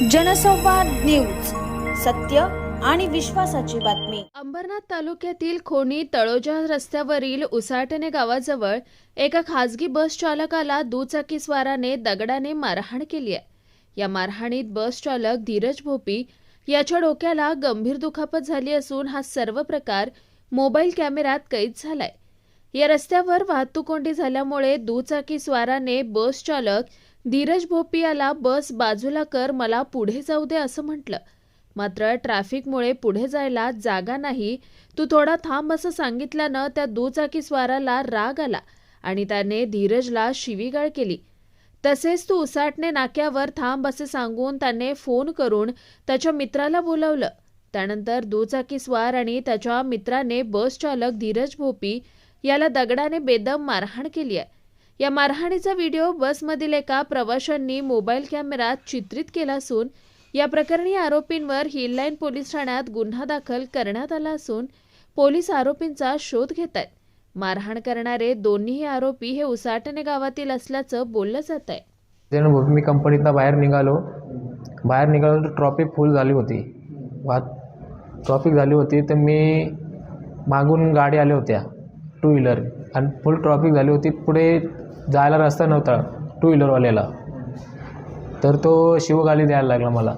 जनसंवाद न्यूज सत्य आणि विश्वासाची बातमी. अंबरनाथ तालुक्यातील खोनी तळोजा रस्त्यावरील उसाटणे गावाजवळ एका खासगी बस चालकाला दुचाकीस्वाराने दगडाने मारहाण केली आहे. या मारहाणीत बस चालक धीरज भोपी याच्या डोक्याला गंभीर दुखापत झाली असून हा सर्व प्रकार मोबाईल कॅमेऱ्यात कैद झालाय. या रस्त्यावर वाहतूक कोंडी झाल्यामुळे दुचाकीस्वाराने बस चालक धीरज भोपियाला बस बाजूला कर मला पुढे जाऊ दे असं म्हटलं. मात्र ट्रॅफिकमुळे पुढे जायला जागा नाही. तू थोडा थांब असं सांगितल्यानं त्या दुचाकीस्वाराला राग आला आणि त्याने धीरजला शिवीगाळ केली. तसेच तू उसाटणे नाक्यावर थांब असे सांगून त्याने फोन करून त्याच्या मित्राला बोलावलं. त्यानंतर दुचाकीस्वार आणि त्याच्या मित्राने बस चालक धीरज भोपी याला दगडाने बेदम मारहाण केली आहे. या मारहाणीचा व्हिडिओ बसमधील एका प्रवाशांनी मोबाईल कॅमेऱ्यात चित्रित केला असून या प्रकरणी आरोपींवर हिललाईन पोलीस ठाण्यात गुन्हा दाखल करण्यात आला असून पोलीस आरोपींचा शोध घेत आहेत. मारहाण करणारे दोन्हीही आरोपी हे उसाटणे गावातील असल्याचं बोललं जात आहे. त्यानं मी कंपनीतनं बाहेर निघालो. बाहेर निघालो तर ट्रॉफिक फुल झाली होती. वाहत ट्रॉफिक झाली होती तर मी मागून गाडी आल्या होत्या. Two wheeler. आणि फुल ट्रॉफिक झाली होती पुढे जायला रस्ता नव्हता टू व्हीलरवाल्याला. तर तो शिवगाली द्यायला लागला मला.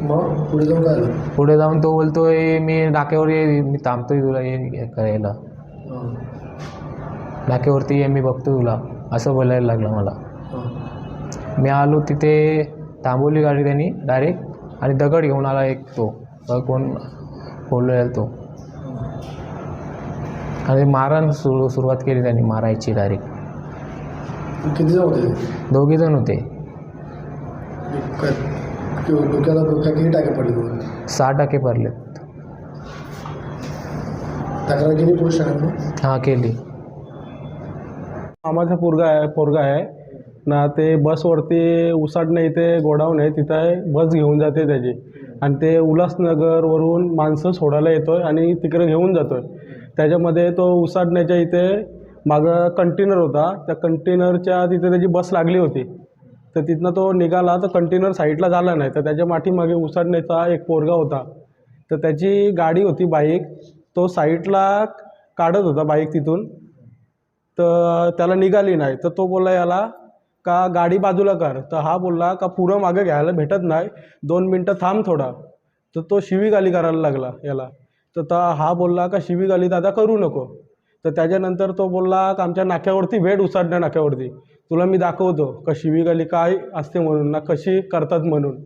मग पुढे जाऊन काय पुढे जाऊन तो बोलतोय मी नाक्यावर ये मी थांबतोय तुला ये करायला. नाक्यावरती ये मी बघतो तुला असं बोलायला लागलं मला. मी आलो तिथे थांबवली गाडी त्यांनी डायरेक्ट. आणि दगड घेऊन आला एक तो कोण बोललेला तो. आणि मारण सुरू सुरुवात केली त्यांनी मारायची डायरेक्ट किती जण होते? दोघे जण होते. काय किंवा डोक्याला डोक्या किती टाके पडले तुम्हाला सहा टाके भरले तक्रार केली पोलीस हां केली. पोरगा आहे पोरगा आहे. ना ते बसवरती उसाडणे इथे गोडाऊन आहे. तिथं आहे बस घेऊन जाते त्याची. आणि ते उल्हासनगरवरून माणसं सोडायला येतो आहे आणि तिकडे घेऊन जातो आहे त्याच्यामध्ये तो उसाडण्याच्या इथे मागं कंटेनर होता. त्या कंटेनरच्या तिथे त्याची बस लागली होती. तर तिथनं तो निघाला तर कंटेनर साईडला झाला नाही. तर त्याच्या पाठीमागे उसाडण्याचा एक पोरगा होता. तर त्याची गाडी होती बाईक. तो साईडला काढत होता बाईक तिथून. तर त्याला निघाली नाही. तर तो बोलला याला का गाडी बाजूला कर? तर हा बोलला का पुरं मागं घ्यायला भेटत नाही. दोन मिनटं थांब थोडा. तर तो शिवीगाली करायला लागला याला. तर ता हा बोलला का शिवीगाली दादा करू नको. तर त्याच्यानंतर तो बोलला का आमच्या नाक्यावरती भेट उसाडण्या नाक्यावरती. तुला मी दाखवतो का शिवीगाली काय असते म्हणून ना कशी करतात म्हणून.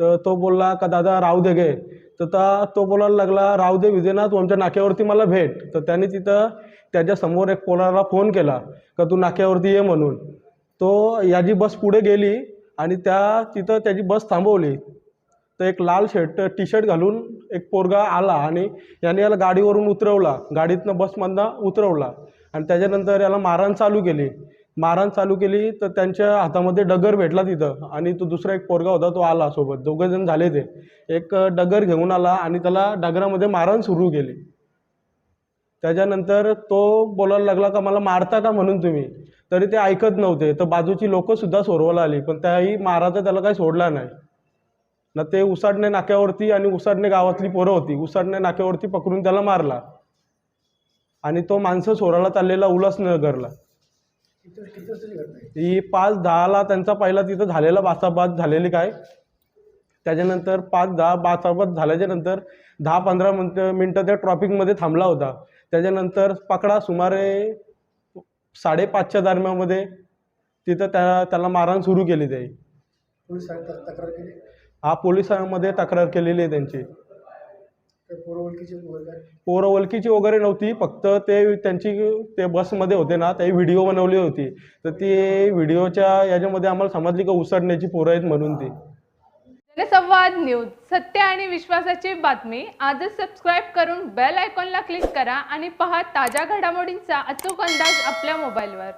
तर तो बोलला का दादा राहू दे गे. तर ता तो बोलायला लागला राहू दे विजेना तू आमच्या नाक्यावरती मला भेट. तर त्याने तिथं त्याच्यासमोर एक पोराला फोन केला का तू नाक्यावरती ये म्हणून. तो याची बस पुढे गेली आणि त्या तिथं त्याची बस थांबवली. तर एक लाल शर्ट टी शर्ट घालून एक पोरगा आला आणि याने याला गाडीवरून उतरवला. गाडीतनं बसमधनं उतरवला. आणि त्याच्यानंतर याला मारहाण चालू केली. मारहाण चालू केली तर त्यांच्या हातामध्ये डगर भेटला तिथं. आणि तो दुसरा एक पोरगा होता तो आला सोबत. दोघं जण झाले ते. एक डगर घेऊन आला आणि त्याला डगरामध्ये मारहाण सुरू केली. त्याच्यानंतर तो बोलायला लागला का मला मारता का म्हणून तुम्ही? तरी ते ऐकत नव्हते. तर बाजूची लोकंसुद्धा सोरवायला आली पण त्याही मारायचं त्याला काही सोडला नाही. ना ते उसाडणे नाक्यावरती आणि उसाडणे गावातली पोरं होती. उसाडणे नाक्यावरती पकडून त्याला मारला. आणि तो माणसं सोराला चाललेला उल्हासनगरला ही पाच दहाला त्यांचा पहिला तिथं झालेला बाचाबात झालेली काय? त्याच्यानंतर पाच दहा बाचाबात झाल्याच्यानंतर दहा पंधरा मिनटं मिनटं त्या ट्रॉफिकमध्ये थांबला होता. त्याच्यानंतर पकडा सुमारे साडेपाचच्या दरम्यानमध्ये तिथं त्या त्याला मारहाण सुरू केली त्याही पोलीस ठाण्यात तक- तक्रार केली? हा पोलिसांमध्ये तक्रार केलेली आहे त्यांची. पोरं ओळखीचे वगैरे काय? पोरं ओळखीची वगैरे नव्हती फक्त ते त्यांची ते बसमध्ये होते ना ते व्हिडिओ बनवली होती. तर ती व्हिडिओच्या याच्यामध्ये आम्हाला समजली का उसडण्याची पोरं आहेत म्हणून ती. जनसंवाद न्यूज सत्य आणि विश्वासाची बातमी. आजच सबस्क्राईब करून बेल आयकॉनला क्लिक करा आणि पहा ताज्या घडामोडींचा अचूक अंदाज आपल्या मोबाईलवर